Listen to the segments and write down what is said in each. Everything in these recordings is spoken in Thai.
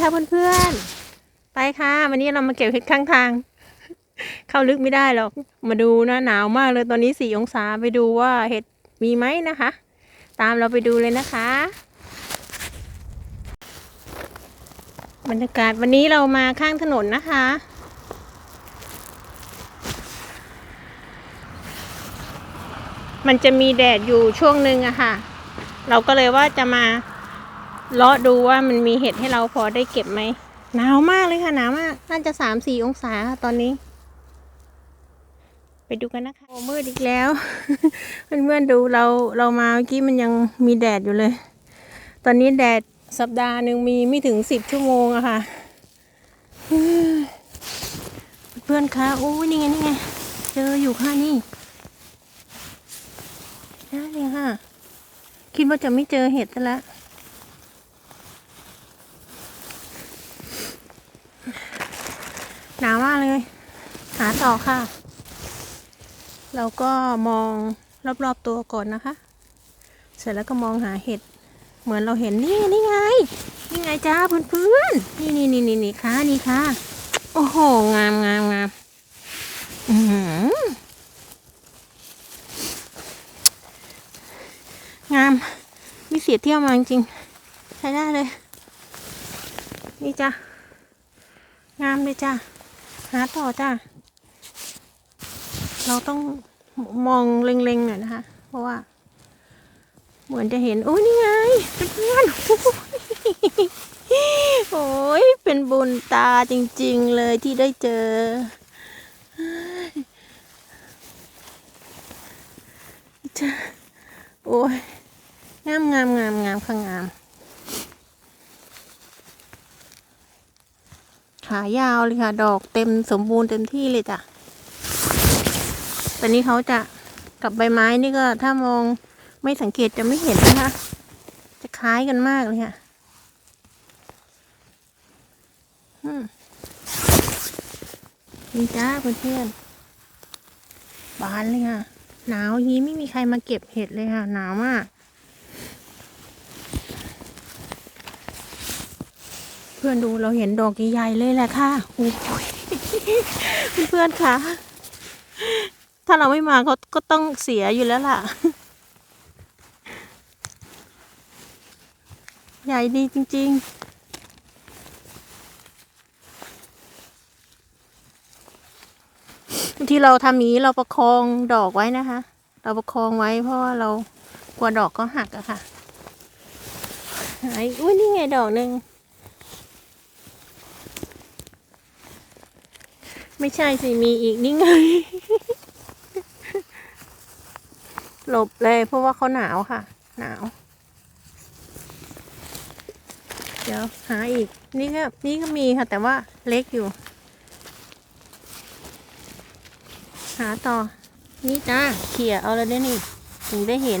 ค่ะเพื่อนๆ ไปค่ะ วันนี้เรามาเก็บเห็ดข้างทาง เข้าลึกไม่ได้หรอก มาดูนะหนาวมากเลยตอนนี้สี่องศาไปดูว่าเห็ดมีไหมนะคะ ตามเราไปดูเลยนะคะ บรรยากาศวันนี้เรามาข้างถนนนะคะ มันจะมีแดดอยู่ช่วงหนึ่งอะค่ะ เราก็เลยว่าจะมา เลาะดูว่ามันมีเห็ดให้เราพอได้เก็บไหมหนาวมากเลยค่ะหนาวมาก น่าจะสามสี่องศาค่ะตอนนี้ ไปดูกันนะคะโอ้มืดอีกแล้วเพื่อนๆดูเราเรามาเมื่อกี้มันยังมีแดดอยู่เลย ตอนนี้แดดสัปดาห์หนึ่งมีไม่ถึงสิบชั่วโมงอะค่ะ เพื่อนคะโอ้ยนี่ไงนี่ไงเจออยู่ค่ะนี่ได้เลยค่ะ คิดว่าจะไม่เจอเห็ดซะแล้ว หนาวมากเลย หาต่อค่ะ เราก็มองรอบๆตัวก่อนนะคะ เสร็จแล้วก็มองหาเห็ด เหมือนเราเห็นนี่นี่ไง นี่ไงจ้าเพื่อนๆ นี่นี่นี่นี่นี่ค่ะนี่ค่ะ โอ้โห งามงามงามอืงาม มีเสียเที่ยวมาจริง ใช้ได้เลย นี่จ้ะ งามเลยจ้ะ หาต่อจ้ะเราต้องมองเล็งๆหน่อยนะคะ เพราะว่า เหมือนจะเห็น โอ้ยนี่ไงเพื่อนโอ้ยเป็นบุญตาจริง ๆ เลยที่ได้เจอจ้ะโอ้ยงามงามงามงามค่ะงาม ขายาวเลยค่ะ ดอกเต็มสมบูรณ์เต็มที่เลยจ้ะตอนนี้เขาจะกับใบไม้นี่ก็ถ้ามองไม่สังเกตจะไม่เห็นนะคะ จะคล้ายกันมากเลยค่ะนี่จ้าเพื่อนๆบานเลยค่ะ หนาวยี้ไม่มีใครมาเก็บเห็ดเลยค่ะ หนาวมาก เพื่อนดูเราเห็นดอกใหญ่ๆเลยแหละค่ะโอ้ยเพื่อนๆค่ะ ถ้าเราไม่มาเขาก็ต้องเสียอยู่แล้วล่ะ ใหญ่ดีจริงๆบางทีเราทำอย่างนี้เราประคองดอกไว้นะคะ เราประคองไว้เพราะว่าเรากลัวดอกก็หักอะค่ะไหนอุ้ยนี่ไงดอกหนึ่ง ไม่ใช่สิ มีอีกนี่ไง หลบเลย เพราะว่าเขาหนาวค่ะ หนาว เดี๋ยวหาอีก นี่ก็นี่ก็มีค่ะ แต่ว่าเล็กอยู่ หาต่อ นี่จ้าเขี่ยเอาแล้วได้นี่ ถึงได้เห็น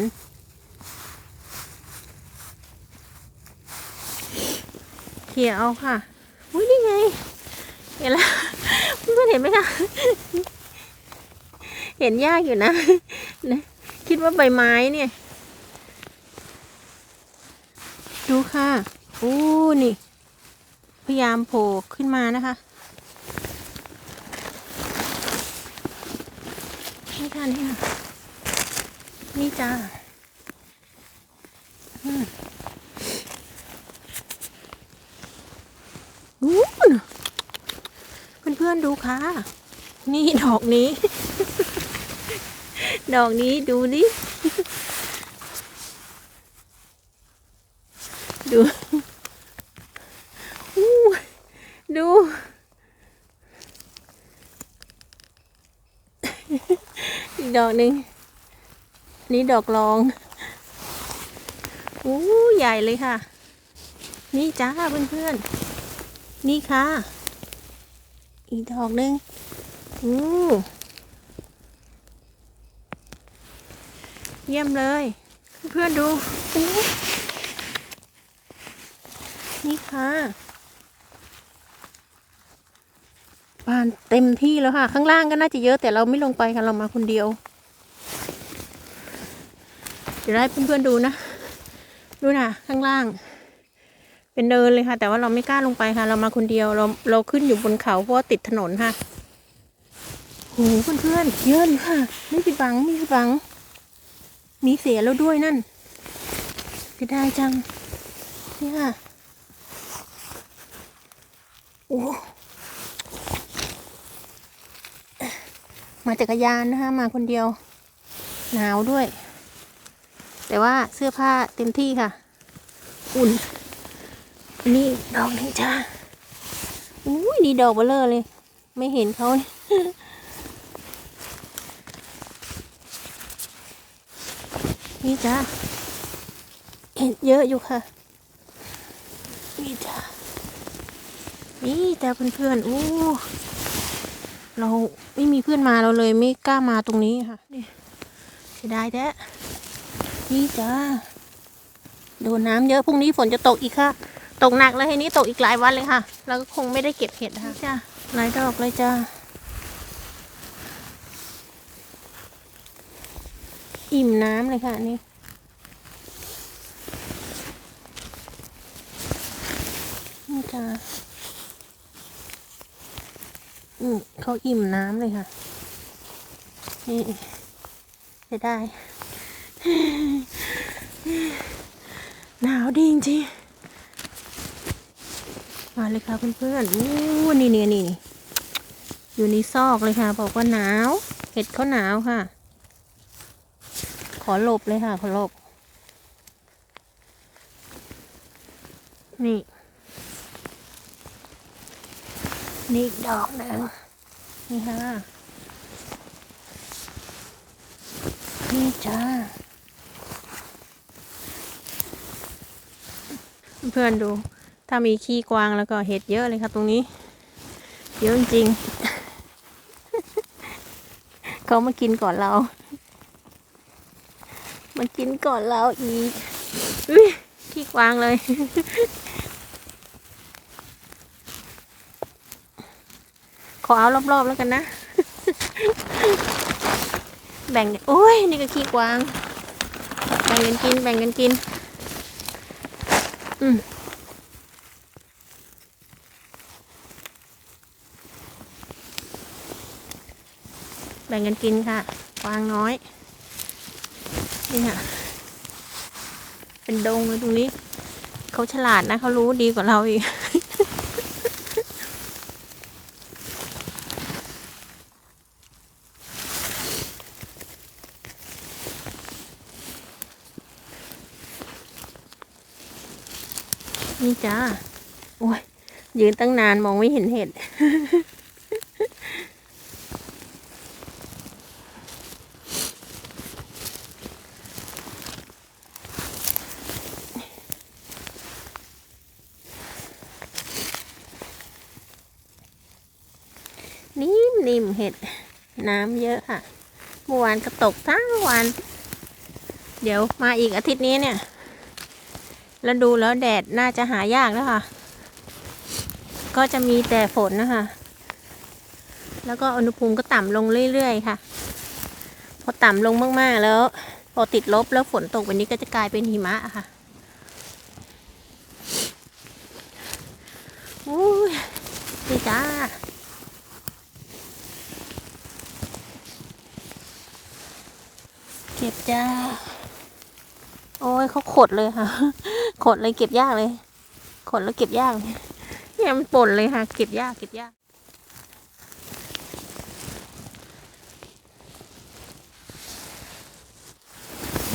เขี่ยเอาค่ะ อุ้ยนี่ไง เห็นแล้ว พื่อนๆเห็นไหมคะ เห็นยากอยู่นะนะ คิดว่าใบไม้เนี่ย ดูค่ะอู้นี่ พยายามโผล่ขึ้นมานะคะนี่ค่ะนี่ค่ะนี่จ้าอืมอู้น่ะเพื่อนๆ ดูค่ะ นี่ดอกนี้ ดอกนี้ดูดิดู ดู อีกดอกหนึ่ง นี่ดอกรองอู้ใหญ่เลยค่ะ นี่จ้าเพื่อนๆ นี่ค่ะ อีกดอกหนึ่งอู้เยี่ยมเลย เพื่อนๆดู นี่ค่ะบานเต็มที่แล้วค่ะ ข้างล่างก็น่าจะเยอะแต่เราไม่ลงไปค่ะเรามาคนเดียว เดี๋ยวให้เพื่อนๆดูนะ ดูนะข้างล่าง เป็นเนินเลยค่ะ แต่ว่าเราไม่กล้าลงไปค่ะ เรามาคนเดียวเราเราขึ้นอยู่บนเขาเพราะว่าติดถนนค่ะโหเพื่อนๆเยอะเลยค่ะ ไม่ผิดหวังไม่ผิดหวัง มีเสียแล้วด้วยนั่นจะได้จังเนี่ยค่ะโอ้มาจักรยานนะคะ มาคนเดียว หนาวด้วย แต่ว่าเสื้อผ้าเต็มที่ค่ะ อุ่น นนี้ดอกนี้จ้าอุ้ยนี่ดอกเบลเลอร์เลย ไม่เห็นเขาเนี่ยนี่จ้าเห็นเยอะอยู่ค่ะ นี่จ้านี่จ้าเพื่อนๆอู้เราไม่มีเพื่อนมาเราเลยไม่กล้ามาตรงนี้ค่ะนี่เสียดายแท้นี่จ้าโดนน้ำเยอะพรุ่งนี้ฝนจะตกอีกค่ะ ตกหนักแล้วทีนี้ตกอีกหลายวันเลยค่ะแล้วก็คงไม่ได้เก็บเห็ดนะคะจ้าหลายดอกเลยจ้าอิ่มน้ำเลยค่ะอันนี่นี่จ้าอืมเขาอิ่มน้ำเลยค่ะ นี่จะได้ หนาวดีจริงๆ มาเลยค่ะเพื่อนๆอู้นี่นี่นี่นี่อยู่ในซอกเลยค่ะ บอกว่าหนาว เห็ดเขาหนาวค่ะ ขอหลบเลยค่ะ ขอหลบ นี่ นี่ดอกหนึ่งนี่ค่ะ นี่จ้า เพื่อนดู ถ้ามีขี้กวางแล้วก็เห็ดเยอะเลยครับตรงนี้เยอะจริงๆเขามากินก่อนเรามากินก่อนเราอีกอุ๊ยขี้กวางเลยขอเอารอบๆแล้วกันนะ แบ่งโอ้ยนี่ก็ขี้กวาง แบ่งกันกิน แบ่งกันกิน อืม แบ่งกันกินค่ะกวางน้อย นี่ค่ะ เป็นดงเลยตรงนี้ เขาฉลาดนะเขารู้ดีกว่าเราอีก นี่จ้า โอ้ยยืนตั้งนานมองไม่เห็นเห็ด นิ่มนิ่ม เห็ดน้ำเยอะค่ะเมื่อวานก็ตกทั้งวัน เดี๋ยวมาอีกอาทิตย์นี้เนี่ย แล้วดูแล้วแดดน่าจะหายากแล้วค่ะ ก็จะมีแต่ฝนนะคะ แล้วก็อุณหภูมิก็ต่ำลงเรื่อยๆค่ะ พอต่ำลงมากๆแล้ว พอติดลบแล้วฝนตกวันนี้ก็จะกลายเป็นหิมะค่ะอุ้ยดีจ้า เก็บจ้าโอ้ยเขาขดเลยค่ะ ขดเลยเก็บยากเลย ขดแล้วเก็บยากเนี่ยมันป่นเลยค่ะ เก็บยากเก็บยาก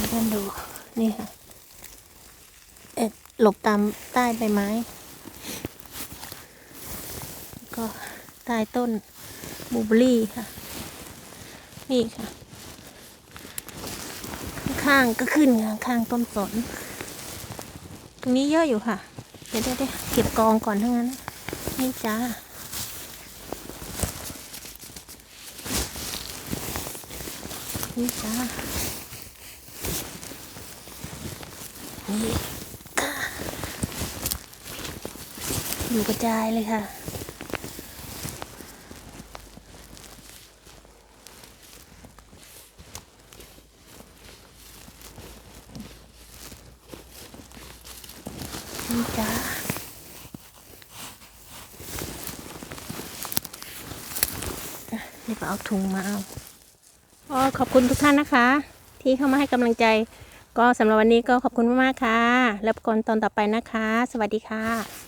เพื่อนดูนี่ค่ะ เอ็ดหลบตามใต้ใบไม้ ก็ใต้ต้นบูเบอรี่ค่ะ นี่ค่ะ ข้างๆก็ขึ้นค่ะข้างต้นสน ตรงนี้เยอะอยู่ค่ะเดี๋ยวเดี๋ยวเดี๋ยวเก็บกองก่อนทั้งนั้น นี่จ้า นี่จ้า นี่ค่ะอยู่กระจายเลยค่ะ นี่จ้า นี่ก็เอาถุงมาเอาอ๋อขอบคุณทุกท่านนะคะ ที่เข้ามาให้กำลังใจ ก็สำหรับวันนี้ก็ขอบคุณมากๆค่ะ แล้วพบกันตอนต่อไปนะคะ สวัสดีค่ะ